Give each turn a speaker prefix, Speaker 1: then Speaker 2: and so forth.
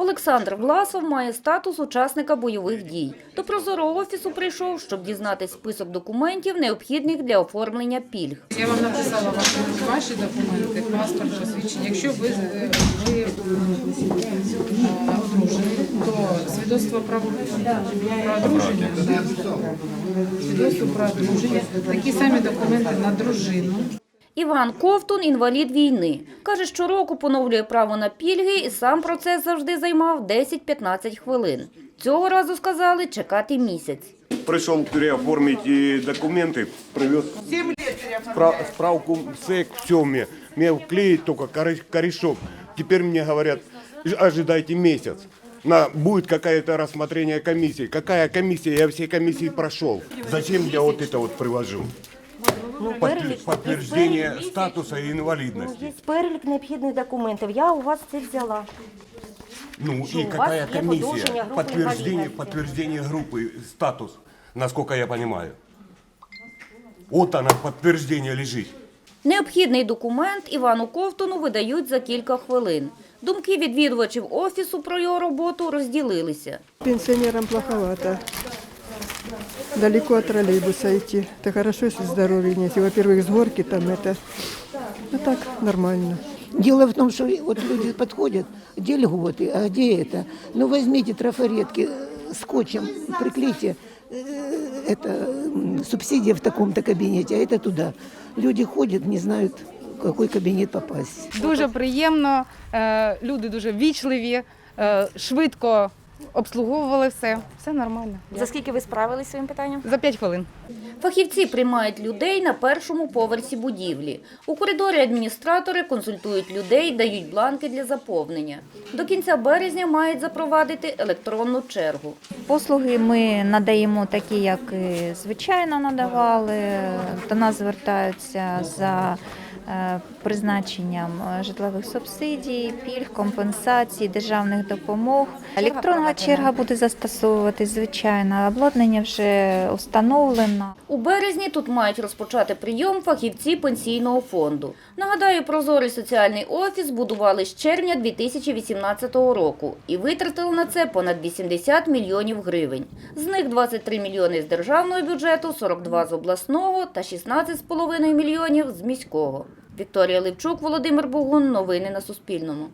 Speaker 1: Олександр Власов має статус учасника бойових дій. До прозорого офісу прийшов, щоб дізнатись список документів, необхідних для оформлення пільг.
Speaker 2: Я вам написала ваші, ваші документи, паспорт, посвідчення. Якщо ви, е, ви е, одружені, то свідоцтво про, про одруження, свідоцтво про одруження, такі самі документи на дружину.
Speaker 1: Іван Ковтун – інвалід війни. Каже, щороку поновлює право на пільги і сам процес завжди займав 10-15 хвилин. Цього разу сказали чекати місяць.
Speaker 3: Пришел переоформить э, документы, привез спра- справку СЭК, все мне. Мне вклеить только коре- корешок. Теперь мне говорят, «Ж- ожидайте месяц. На, будет какое-то рассмотрение комиссии. Какая комиссия? Я все комиссии прошел. Зачем я вот это вот привожу? Подтвер- Подтверждение статуса инвалидности.
Speaker 4: Є перелік необхідних документів. Я у вас це взяла.
Speaker 3: Ну
Speaker 4: Что,
Speaker 3: и
Speaker 4: у вас
Speaker 3: какая комиссия?
Speaker 4: группы
Speaker 3: Подтверждение,
Speaker 4: инвалидности.
Speaker 3: подтверждение группы, статус, насколько я понимаю. Вот она, подтверждение лежит.
Speaker 1: Необхідний документ Івану Ковтуну видають за кілька хвилин. Думки відвідувачів офісу про його роботу розділилися.
Speaker 5: Пенсионерам плоховато Далеко от троллейбуса идти. Это хорошо, если здоровья нет. И, Во-первых, с горки там это. Ну так, нормально.
Speaker 6: Дело в том, что вот люди подходят, где льготы, а где это? Ну возьмите трафаретки, э, скотчем приклейте, э, это м, субсидия в таком-то кабинете, а это туда. Люди ходят, не знают, в какой кабинет попасть.
Speaker 7: Дуже приємно, е, люди дуже вічливі, е, швидко обслуговували все. Все нормально.
Speaker 4: За скільки ви справились своїм питанням?
Speaker 7: За 5 хвилин.
Speaker 1: Фахівці приймають людей на першому поверсі будівлі. У коридорі адміністратори консультують людей, дають бланки для заповнення. До кінця березня мають запровадити електронну чергу.
Speaker 8: Послуги ми надаємо такі, як і звичайно надавали. До нас звертаються за е, призначенням е, житлових субсидій, пільг, компенсацій, державних допомог. Електронна черга буде застосовуватись, звичайно. Обладнання вже установлено.
Speaker 1: У березні тут мають розпочати прийом фахівці пенсійного фонду. Нагадаю, прозорий соціальний офіс будували з червня 2018 року і витратили на це понад 80 мільйонів гривень. З них 23 мільйони з державного бюджету, 42 з обласного та 16,5 мільйонів з міського. Вікторія Левчук, Володимир Бугун. Новини на Суспільному.